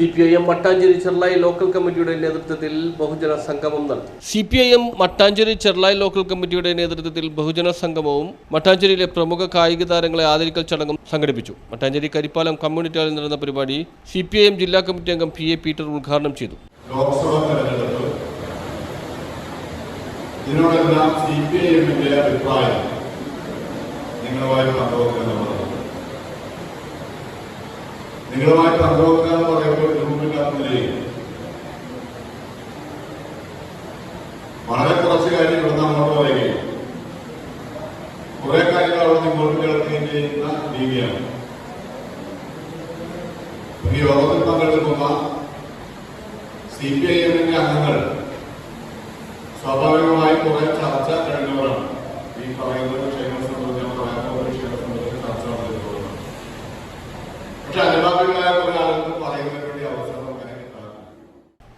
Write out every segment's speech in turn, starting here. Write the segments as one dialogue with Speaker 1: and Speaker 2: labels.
Speaker 1: C P I M Mattancherry Cherlayi local കമ്മിറ്റിയുടെ നേതൃത്വത്തിൽ ബഹുജന സംഗമം നടത്തി. C P I M Mattancherry Cherlayi local കമ്മിറ്റിയുടെ നേതൃത്വത്തിൽ ബഹുജന സംഗമവും മട്ടാഞ്ചേരിയിലെ പ്രമുഖ കായിക താരങ്ങളെ ആദരിക്കൽ ചടങ്ങും സംഘടിപ്പിച്ചു. മട്ടാഞ്ചേരി കരിപ്പാലം കമ്മ്യൂണിറ്റി ഹാളിൽ നടന്ന പരിപാടി സി പി ഐ എം ജില്ലാ കമ്മിറ്റി അംഗം പി എ പീറ്റർ ഉദ്ഘാടനം ചെയ്തു.
Speaker 2: ലോക്സഭാ നിങ്ങളുമായി പങ്കുവെക്കുക എന്ന് പറയുമ്പോൾ നിലയിൽ വളരെ കുറച്ച് കാര്യങ്ങൾ ഇവിടുന്ന് അങ്ങോട്ട് പറയുകയും കുറെ കാര്യങ്ങൾ അവിടെ ഇങ്ങോട്ട് കേൾക്കുകയും ചെയ്യുന്ന രീതിയാണ്. ഈ യോഗത്തിൽ പങ്കെടുക്കുന്ന സി പി ഐ എമ്മിന്റെ അംഗങ്ങൾ സ്വാഭാവികമായി കുറെ ചർച്ച കഴിഞ്ഞവരാണ്. ഈ പറയുന്ന വിഷയങ്ങളെ സംബന്ധിച്ച് പറയാത്ത വിഷയങ്ങളെ സംബന്ധിച്ച് ചർച്ച നടന്നിട്ടുള്ളത് പക്ഷെ അനുഭാവികളായ കുറെ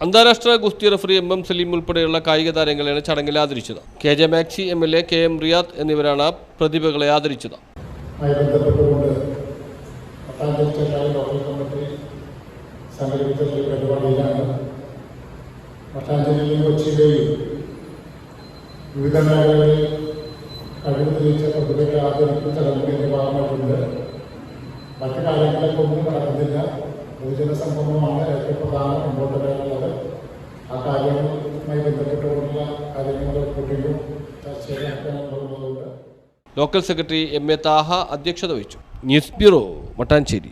Speaker 1: അന്താരാഷ്ട്ര ഗുസ്തി റഫറി എം എം സലീം ഉൾപ്പെടെയുള്ള കായിക താരങ്ങളെയാണ് ചടങ്ങിൽ ആദരിച്ചത്. K J Maxi M L A K M Riyad എന്നിവരാണ് പ്രതിഭകളെ ആദരിച്ചത്.
Speaker 3: വിവിധ മറ്റു കാര്യങ്ങളെ ഒന്നും നടക്കുന്നില്ല. ഭൂജന സംഗമമാണ് ഏറ്റവും പ്രധാന.
Speaker 1: Local secretary M A Thaha അധ്യക്ഷത വഹിച്ചു. News bureau Mattancherry.